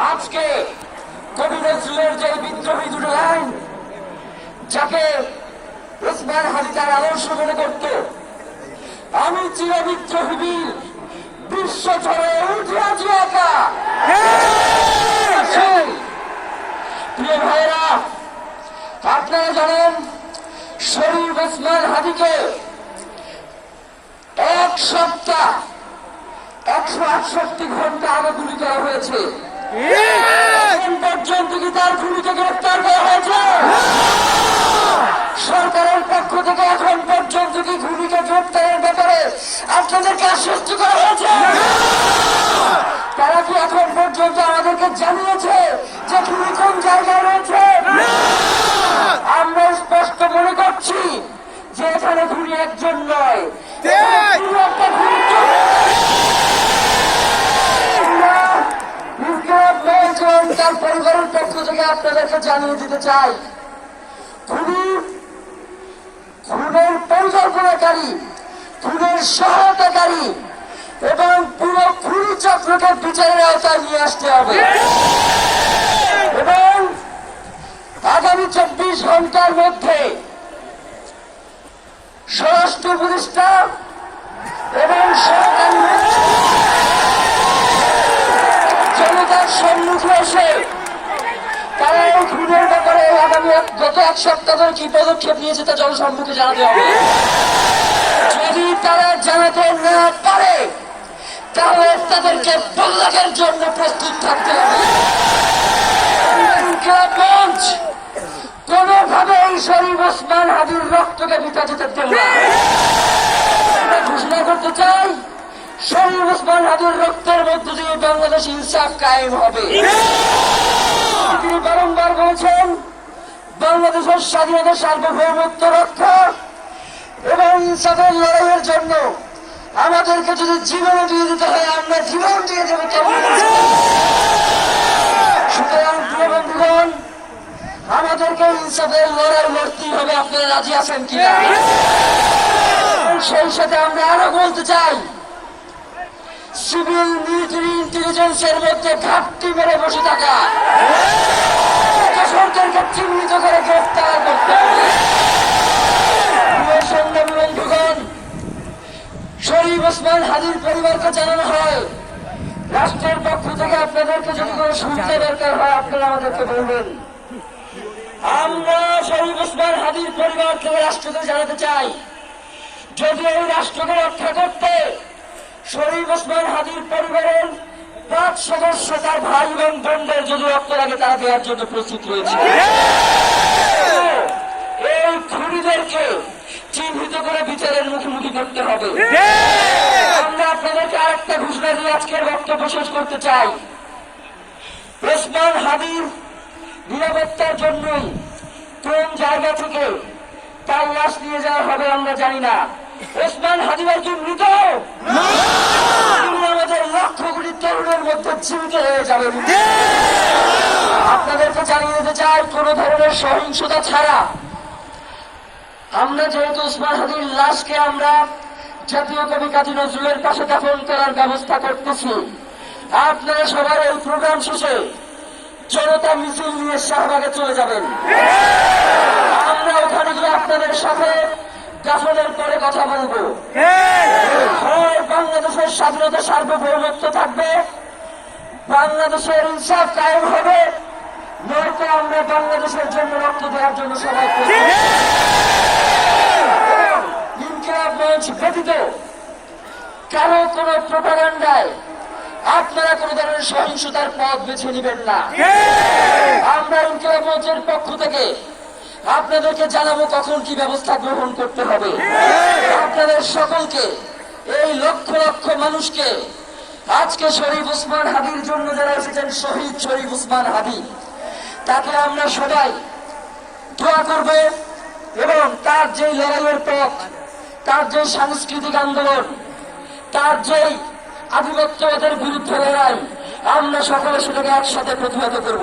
আজকে কবি নজরুলের যে বিদ্রোহী দুটো লাইন যাকে ওসমান হাজি তার আদর্শ মনে করত আমি চির বিদ্রোহী বীর বিশ্ব একা। প্রিয় ভাইরা আপনারা জানেন শরীর ওসমান হাদিকে এক সপ্তাহ একশো আটষট্টি ঘণ্টা আগে গুলি করা হয়েছে। সরকারের পক্ষ থেকে এখন পর্যন্ত কি খুনিকে গ্রেফতারের ব্যাপারে আপনাদেরকে আশ্বস্ত করা আমাদেরকে জানিয়েছে যে খুনি কোন জায়গায় রয়েছে? আমরা স্পষ্ট মনে করছি যে এখানে খুনি একজন নয় এখানে পুরো একটা খুনি চক্র। আমরা ইনকিলাব মঞ্চন তার পরিবারের পক্ষ থেকে আপনাদেরকে জানিয়ে দিতে চাই পরিকল্পনাকারী খুনের সহায়তাকারী এবং পুরো খুনি চক্রকে বিচারের আওতায় নিয়ে আসতে হবে। এবং আগামী চব্বিশ ঘণ্টার মধ্যে স্বরাষ্ট্র উপদেষ্টা এবং সরকারি জনতার সম্মুখে এসে তারা এই খুনের ব্যাপারে আগামী এক- গত এক সপ্তাহ ধরে কি পদক্ষেপ নিয়েছে তা জনসম্মুখে জানাতে হবে। যদি তারা জানাতে না পারে, তাহলে তাদেরকে বল্লাকের জন্য প্রস্তুত থাকতে হবে। কোনোভাবে এই শরীফ ওসমান হাজির রক্তকে বিতা যেতে দেব ঘোষণা করতে চাই, শরীফ ওসমান হাজির রক্তের মধ্য দিয়ে বাংলাদেশ ইনসাফ কায়েম হবে। বাংলাদেশের স্বাধীনতা সার্বভৌমত্ব রক্ষা এবং ইনসাফের লড়াইয়ের জন্য আমাদেরকে যদি জীবন দিয়ে দিতে হয়, আমরা জীবন দিয়ে দেবো আমাদেরকে ইনসাফের লড়াই লড়তেই হবে। আপনারা রাজি আছেন কি সেই সাথে আমরা আরও বলতে চাই, সিভিল মিলিটারি ইন্টেলিজেন্সের মধ্যে ঘাটতি মেরে বসে থাকা। সরকারকে চিহ্নিত করে গ্রেফতার করতে হবে। শরীফ ওসমান হাজির পরিবারকে জানানো হয়। রাষ্ট্রের পক্ষ থেকে আপনাদেরকে যদি কোনো সুবিধা দরকার হয়, আপনারা আমাদেরকে বলবেন। আমরা শরীফ ওসমান হাজির পরিবার থেকে রাষ্ট্রকে জানাতে চাই। যদি এই রাষ্ট্রকে রক্ষা করতে শরীফ ওসমান হাজির পরিবারের পাঁচ সদস্য তার ভাই এবং বোনদের যদি রক্ত লাগে তারা দেওয়ার জন্য প্রস্তুত রয়েছে। এই খুনিদেরকে চিহ্নিত করে বিচারের মুখোমুখি করতে হবে। আমরা আপনাদেরকে আরেকটা ঘোষণা দিয়ে আজকের বক্তব্য শেষ করতে চাই। ওসমান হাবিব নিরাপত্তার জন্যই কোন জায়গা থেকে তার লাশ নিয়ে যাওয়া হবে আমরা জানি না। ওসমান হাবিবের কি মৃত আমাদের লক্ষ কোটি তরুণের মধ্যে জীবিত হয়ে যাবেন আপনাদেরকে জানিয়ে দিতে চাই, কোন ধরনের সহিংসতা ছাড়া আমরা যেহেতু ওসমান হাদির লাশকে আমরা জাতীয় কবি কাজী নজরুলের পাশে দাফন করার ব্যবস্থা করতেছি। আপনারা সবাই এই প্রোগ্রাম শেষে জনতা মিছিল নিয়ে শাহবাগে চলে যাবেন। আমরা ওখানে গিয়ে আপনাদের সাথে দাফনের পরে কথা বলব। বাংলাদেশের স্বাধীনতা সার্বভৌমত্ব থাকবে বাংলাদেশের ইনসাফ কায়েম হবে নয়তো আমরা বাংলাদেশের জন্য রক্ত দেওয়ার জন্য সবাই। ইনকিলাব মঞ্চ ব্যতীত কারও কোন প্রোপাগান্ডায় আপনারা কোন ধরনের সহিংসতার পথ বেছে নেবেন না। আমরা ইনকিলাব মঞ্চের পক্ষ থেকে আপনাদেরকে জানাব কখন কি ব্যবস্থা গ্রহণ করতে হবে। আপনাদের সকলকে, এই লক্ষ লক্ষ মানুষকে, আজকে শরীফ উসমান হাবির জন্য যারা এসেছেন, শহীদ শরীফ উসমান হাবি তাকে আমরা সবাই দোয়া করবে এবং তার যে লড়াইয়ের পথ, তার যে সাংস্কৃতিক আন্দোলন, তার যে আধিপত্যবাদের বিরুদ্ধে লড়াই, আমরা সকলে সেটাকে একসাথে প্রতিহত করব।